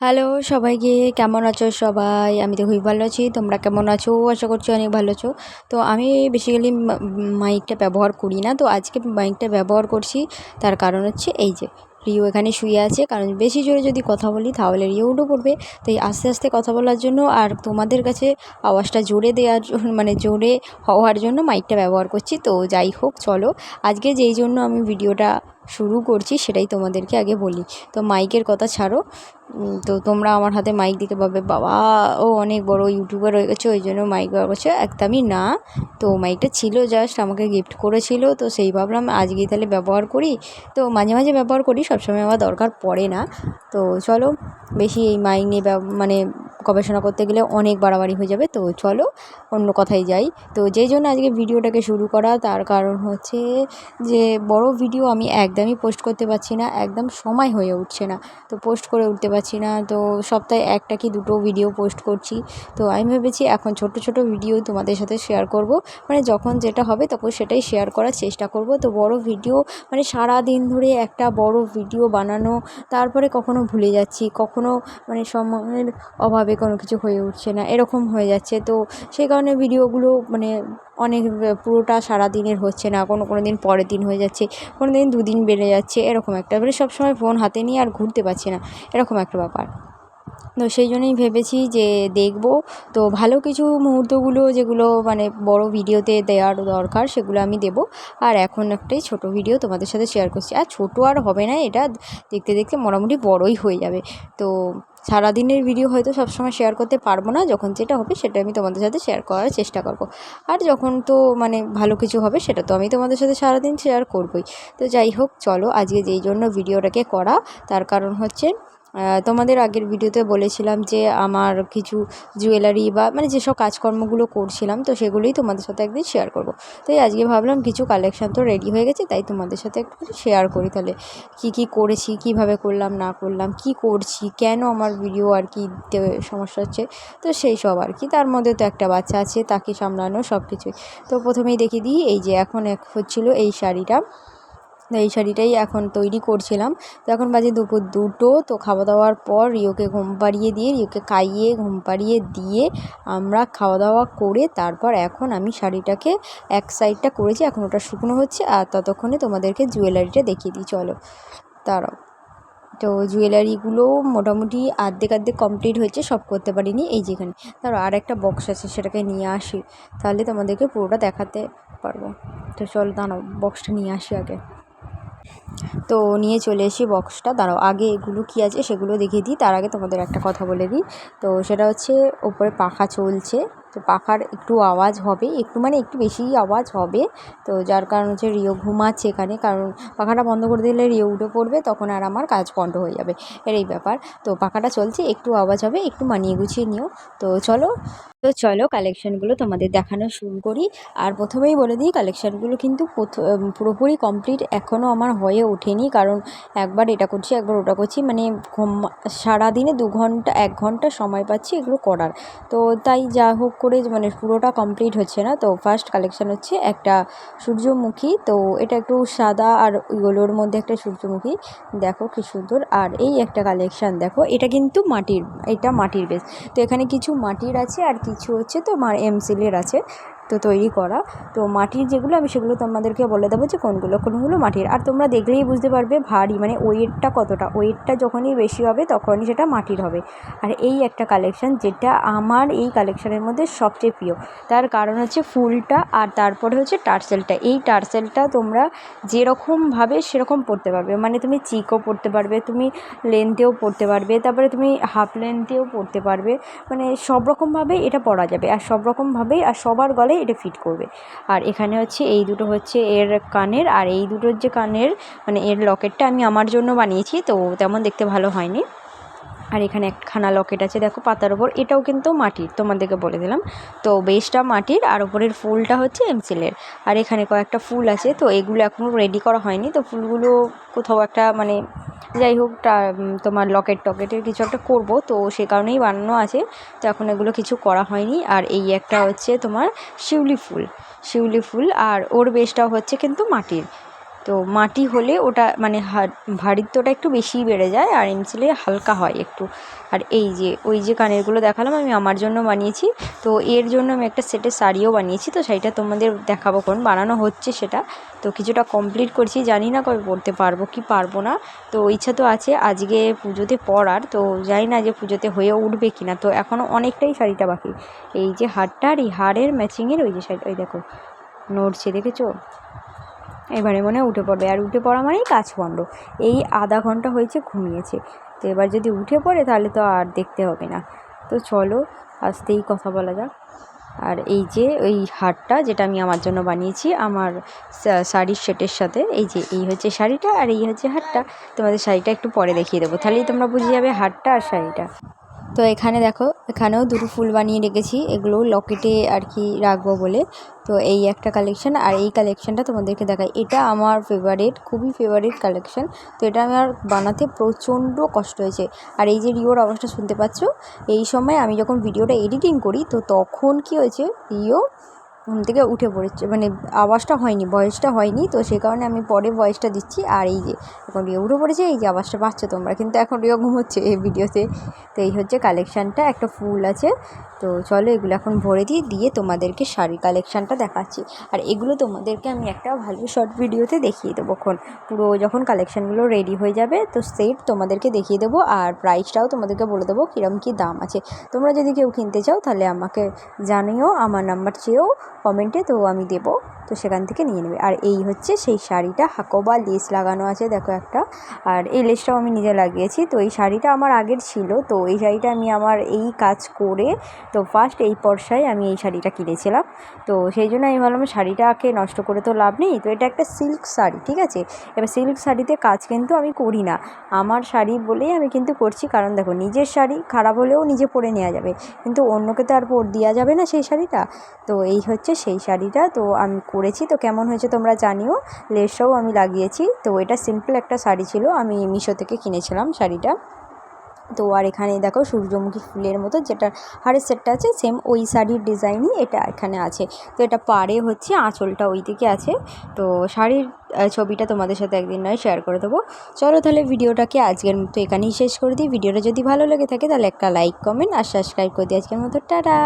Hello সবাইকে কেমন আছো সবাই? আমি তো খুবই ভালো আছি। তোমরা কেমন আছো? আশা করছি অনেক ভালো আছো। তো আমি বেসিক্যালি মাইকটা ব্যবহার করি না। তো আজকে মাইকটা ব্যবহার করছি। তার কারণ হচ্ছে এই যে রিও এখানে শুয়ে আছে। কারণ বেশি জোরে যদি কথা বলি, তাহলে রিও উঠে পড়বে তাই আস্তে আস্তে কথা বলার জন্য আর তোমাদের কাছে আওয়াজটা জোরে দেওয়ার মানে জোরে হওয়ার জন্য মাইকটা ব্যবহার করছি। তো যাই হোক, চলো। আজকে যেই জন্য আমি ভিডিওটা শুরু করছি, সেটাই তোমাদেরকে আগে বলি। তো মাইকের কথা ছাড়ো। তো তোমরা আমার হাতে মাইক দিতে পাবে বাবা, ও অনেক বড় ইউটিউবার হয়ে গেছে, ওই জন্য মাইক ব্যবহার করছে। একদমই না। তো মাইকটা ছিল জাস্ট আমাকে গিফট করেছিল। তো সেই ভাবলাম, আজকেই তাহলে ব্যবহার করি। তো মাঝে মাঝে ব্যবহার করি, সবসময় আমার দরকার পড়ে না। তো চলো, বেশি এই মাইক নিয়ে মানে গবেষণা করতে গেলে অনেক বাড়াবাড়ি হয়ে যাবে। তো চলো অন্য কথায় যাই। তো যেই জন্য আজকে ভিডিওটাকে শুরু করা, তার কারণ হচ্ছে যে বড় ভিডিও আমি একদমই পোস্ট করতে পারছি না, একদম সময় হয়ে উঠছে না। তো পোস্ট করে উঠতে পারছি না, তো সপ্তাহে একটা কি দুটো ভিডিও পোস্ট করছি। তো আমি ভেবেছি এখন ছোট ছোট ভিডিও তোমাদের সাথে শেয়ার করব। মানে যখন যেটা হবে তখন সেটাই শেয়ার করার চেষ্টা করব। তো বড় ভিডিও মানে সারা দিন ধরে একটা বড় ভিডিও বানানো, তারপরে কখনো ভুলে যাচ্ছি, কখনো মানে সময়ের অভাবে কোনো কিছু হয়ে উঠছে না, এরকম হয়ে যাচ্ছে। তো সেই কারণে ভিডিওগুলো মানে অনেক পুরোটা সারা দিনের হচ্ছে না, কোনো কোনো দিন পরের দিন হয়ে যাচ্ছে, কোনো দিন দুদিন বেড়ে যাচ্ছে, এরকম একটা। মানে সবসময় ফোন হাতে নিয়ে আর ঘুরতে পারছি না, এরকম একটা ব্যাপার। তো সেই জন্যই ভেবেছি যে দেখব। তো ভালো কিছু মুহূর্তগুলো যেগুলো মানে বড় ভিডিওতে দেওয়ার দরকার, সেগুলো আমি দেব। আর এখন একটাই ছোট ভিডিও তোমাদের সাথে শেয়ার করছি। আর ছোট আর হবে না, এটা দেখতে দেখতে মোটামুটি বড়ই হয়ে যাবে। তো সারাদিনের ভিডিও হয়তো সবসময় শেয়ার করতে পারব না। যখন যেটা হবে সেটা আমি তোমাদের সাথে শেয়ার করার চেষ্টা করব। আর যখন তো মানে ভালো কিছু হবে সেটা তো আমি তোমাদের সাথে সারাদিন শেয়ার করবই। তো যাই হোক, চলো আজকে যেই জন্য ভিডিওটাকে করা, তার কারণ হচ্ছে তোমাদের আগের ভিডিওতে বলেছিলাম যে আমার কিছু জুয়েলারি বা মানে যেসব কাজকর্মগুলো করছিলাম, তো সেগুলোই তোমাদের সাথে একদিন শেয়ার করব। তাই আজকে ভাবলাম কিছু কালেকশান তো রেডি হয়ে গেছে, তাই তোমাদের সাথে একটু শেয়ার করি তাহলে। কী কী করেছি, কীভাবে করলাম, না করলাম, কি করছি, কেন আমার ভিডিও আর কি সমস্যা হচ্ছে, তো সেই সব আর কি। তার মধ্যে তো একটা বাচ্চা আছে, তাকে সামলানো সব কিছুই তো প্রথমেই দেখিয়ে দিই, এই যে এখন এক হচ্ছিল এই শাড়িটা। এই শাড়িটাই এখন তৈরি করছিলাম। তো এখন বাজে দুপুর দুটো, তো খাওয়া দাওয়ার পর রিওকে ঘুম পাড়িয়ে দিয়ে, রিওকে খাইয়ে, ঘুম পাড়িয়ে দিয়ে আমরা খাওয়া দাওয়া করে তারপর এখন আমি শাড়িটাকে এক সাইডটা করেছি, এখন ওটা শুকনো হচ্ছে আর ততক্ষণে তোমাদেরকে জুয়েলারিটা দেখিয়ে দিই, চলো। দাঁড়াও। তো জুয়েলারিগুলো মোটামুটি আর্ধেক আর্ধেক কমপ্লিট হয়েছে, সব করতে পারিনি, এই যেখানে তার আর একটা বক্স আছে, সেটাকে নিয়ে আসি। তাহলে তোমাদেরকে পুরোটা দেখাতে পারব। তো চলো দাঁড়াও বক্সটা নিয়ে আসি আগে। তো নিয়ে চলে এসি বক্সটা দাঁড়াও, আগে এগুলো কী আছে সেগুলো দেখিয়ে দিই, তার আগে তোমাদের একটা কথা বলে দিই। তো সেটা হচ্ছে ওপরে পাখা চলছে, তো পাখার একটু আওয়াজ হবে, একটু মানে একটু বেশিই আওয়াজ হবে, তো যার কারণ হচ্ছে রিও ঘুমাচ্ছে এখানে, কারণ পাখাটা বন্ধ করে দিলে রিও উঠে পড়বে, তখন আর আমার কাজ বন্ধ হয়ে যাবে, এর এই ব্যাপার। তো পাখাটা চলছে, একটু আওয়াজ হবে, একটু মানিয়ে গুছিয়ে নিও। তো চলো তো চলো কালেকশানগুলো তোমাদের দেখানো শুরু করি। আর প্রথমেই বলে দিই কালেকশানগুলো কিন্তু পুরোপুরি কমপ্লিট এখনও আমার হয়ে ওঠেনি। কারণ একবার এটা করছি, একবার ওটা করছি। মানে সারাদিনে দু ঘণ্টা, এক ঘণ্টা সময় পাচ্ছি এগুলো করার। তো তাই যা হোক করে মানে পুরোটা কমপ্লিট হচ্ছে না। তো ফার্স্ট কালেকশান হচ্ছে একটা সূর্যমুখী। তো এটা একটু সাদা আর ইয়েলোর মধ্যে একটা সূর্যমুখী। দেখো কি সুন্দর। আর এই একটা কালেকশান দেখো, এটা কিন্তু মাটির, এটা মাটির বেশ। তো এখানে কিছু মাটির আছে আর কিছু হচ্ছে তোমার এমসিলের আছে। তো তৈরি করা। তো মাটির যেগুলো, আমি সেগুলো তোমাদেরকে বলে দেবো যে কোনগুলো কোনগুলো মাটির। আর তোমরা দেখলেই বুঝতে পারবে ভারী মানে ওয়েটটা কতটা। ওয়েটটা যখনই বেশি হবে, তখনই সেটা মাটির হবে। আর এই একটা কালেকশান যেটা আমার এই কালেকশানের মধ্যে সবচেয়ে প্রিয়। তার কারণ হচ্ছে ফুলটা আর তারপরে হচ্ছে টার্সেলটা। এই টার্সেলটা তোমরা যেরকমভাবে সেরকম পড়তে পারবে। মানে তুমি চিকও পড়তে পারবে, তুমি লেন্থেও পড়তে পারবে, তারপরে তুমি হাফ লেন্থেও পড়তে পারবে। মানে সব রকমভাবে এটা পরা যাবে। আর সব রকমভাবেই আর সবার গলে এটা ফিট করবে। আর এখানে হচ্ছে এই দুটো হচ্ছে এর কানের, আর এই দুটোর যে কানের মানে এর লকেটটা আমি আমার জন্য বানিয়েছি, তো তেমন দেখতে ভালো হয়নি। আর এখানে একখানা লকেট আছে, দেখো পাতার ওপর এটাও কিন্তু মাটির, তোমাদেরকে বলে দিলাম। তো বেসটা মাটির আর ওপরের ফুলটা হচ্ছে এমসিলের। আর এখানে কয়েকটা ফুল আছে, তো এগুলো এখনও রেডি করা হয়নি। তো ফুলগুলো কোথাও একটা মানে যাই হোক তোমার লকেট টকেটের কিছু একটা করব। তো সে কারণেই বানানো আছে। তো এখন এগুলো কিছু করা হয়নি। আর এই একটা হচ্ছে তোমার শিউলি ফুল। শিউলি ফুল আর ওর বেসটাও হচ্ছে কিন্তু মাটির। তো মাটি হলে ওটা মানে ভারিত্বটা একটু বেশিই বেড়ে যায় আর এমসিলে হালকা হয় একটু। আর এই যে, ওই যে কানেরগুলো দেখালাম আমি আমার জন্য বানিয়েছি। তো এর জন্য আমি একটা সেটের শাড়িও বানিয়েছি, তো শাড়িটা তোমাদের দেখাবো কোন বানানো হচ্ছে সেটা। তো কিছুটা কমপ্লিট করছি, জানি না কবে পড়তে পারব, কি পারব না। তো ইচ্ছা তো আছে আজকে পুজোতে পরার তো জানি না যে পুজোতে হয়ে উঠবে কি না তো এখনও অনেকটাই শাড়িটা বাকি। এই যে হারটা আর এই হারের ম্যাচিংয়ের ওই যে শাড়ি, ওই দেখো, নড়ছে, দেখেছ? এবারে মনে উঠে পড়বে। আর উঠে পড়া মানেই কাজ বন্ধ। এই আধা ঘণ্টা হয়েছে, ঘুমিয়েছে। তো এবার যদি উঠে পড়ে, তাহলে তো আর দেখতে হবে না। তো চলো আস্তেই কথা বলা যাক। আর এই যে ওই হারটা যেটা আমি আমার জন্য বানিয়েছি, আমার শাড়ির সেটের সাথে, এই যে, এই হচ্ছে শাড়িটা আর এই হচ্ছে হারটা। তোমাদের শাড়িটা একটু পরে দেখিয়ে দেবো। তাহলেই তোমরা বুঝে যাবে হারটা আর শাড়িটা। তো এখানে দেখো, এখানেও দুটো ফুল বানিয়ে রেখেছি। এগুলো লকেটে আর কি রাখব বলে। তো এই একটা কালেকশন আর এই কালেকশানটা তোমাদেরকে দেখাই। এটা আমার ফেভারিট খুবই ফেভারিট কালেকশান তো এটা আমার বানাতে প্রচণ্ড কষ্ট হয়েছে। আর এই যে রিওর আওয়াজটা শুনতে পাচ্ছ, এই সময় আমি যখন ভিডিওটা এডিটিং করি, তো তখন কি হয়েছে, রিও ঘুম থেকে উঠে পড়েছে মানে আওয়াজটা হয়নি ভয়েসটা হয়নি, তো সে কারণে আমি পরে ভয়েসটা দিচ্ছি। আর এই যে এখন রিও উঠে পড়েছে, এই যে আওয়াজটা পাচ্ছ তোমরা, কিন্তু এখন রিও ঘুমোচ্ছে এই ভিডিওতে তো এই হচ্ছে কালেকশানটা একটা ফুল আছে। তো চলো এগুলো এখন ভরে দিই, দিয়ে তোমাদেরকে শাড়ি কালেকশানটা দেখাচ্ছি। আর এগুলো তোমাদেরকে আমি একটা ভালো শর্ট ভিডিওতে দেখিয়ে দেবো পুরো যখন কালেকশানগুলো রেডি হয়ে যাবে, তো সেট তোমাদেরকে দেখিয়ে দেবো, আর প্রাইসটাও তোমাদেরকে বলে দেবো কীরকম কী দাম আছে। তোমরা যদি কেউ কিনতে চাও, তাহলে আমাকে জানিও, আমার নাম্বার চেয়েও। কমেন্টে, তো আমি দেবো। তো সেখান থেকে নিয়ে নেবে। আর এই হচ্ছে সেই শাড়িটা, হাকোবা লেস লাগানো আছে, দেখো একটা। আর এই লেসটাও আমি নিজে লাগিয়েছি। তো এই শাড়িটা আমার আগের ছিল। তো এই শাড়িটা আমি আমার এই কাজ করে, তো ফার্স্ট এই পর্সায় আমি এই শাড়িটা কিনেছিলাম। তো সেই জন্য আমি ভাবলাম শাড়িটাকে নষ্ট করে তো লাভ নেই। তো এটা একটা সিল্ক শাড়ি, ঠিক আছে? এবার সিল্ক শাড়িতে কাজ কিন্তু আমি করি না। আমার শাড়ি বলেই আমি কিন্তু করছি। কারণ দেখো, নিজের শাড়ি খারাপ হলেও নিজে পরে নেওয়া যাবে। কিন্তু অন্যকে তো আর পর দেওয়া যাবে না সেই শাড়িটা। তো এই হচ্ছে সেই শাড়িটা। তো আমি করেছি। তো কেমন হয়েছে তোমরা জানিও। লেসটাও আমি লাগিয়েছি। তো এটা সিম্পল একটা শাড়ি ছিল। আমি মিশো থেকে কিনেছিলাম শাড়িটা। তো আর এখানে দেখো সূর্যমুখী ফুলের মতো যেটা হারের সেটটা আছে সেম ওই শাড়ির ডিজাইনই এটা এখানে আছে। তো এটা পাড়ে হচ্ছে, আঁচলটা ওই দিকে আছে। তো শাড়ির ছবিটা তোমাদের সাথে একদিন নয় শেয়ার করে দেবো। চলো তাহলে ভিডিওটাকে আজকের মতো এখানেই শেষ করে দিই। ভিডিওটা যদি ভালো লেগে থাকে তাহলে একটা লাইক কমেন্ট আর সাবস্ক্রাইব করে দিই আজকের মতো। টাটা!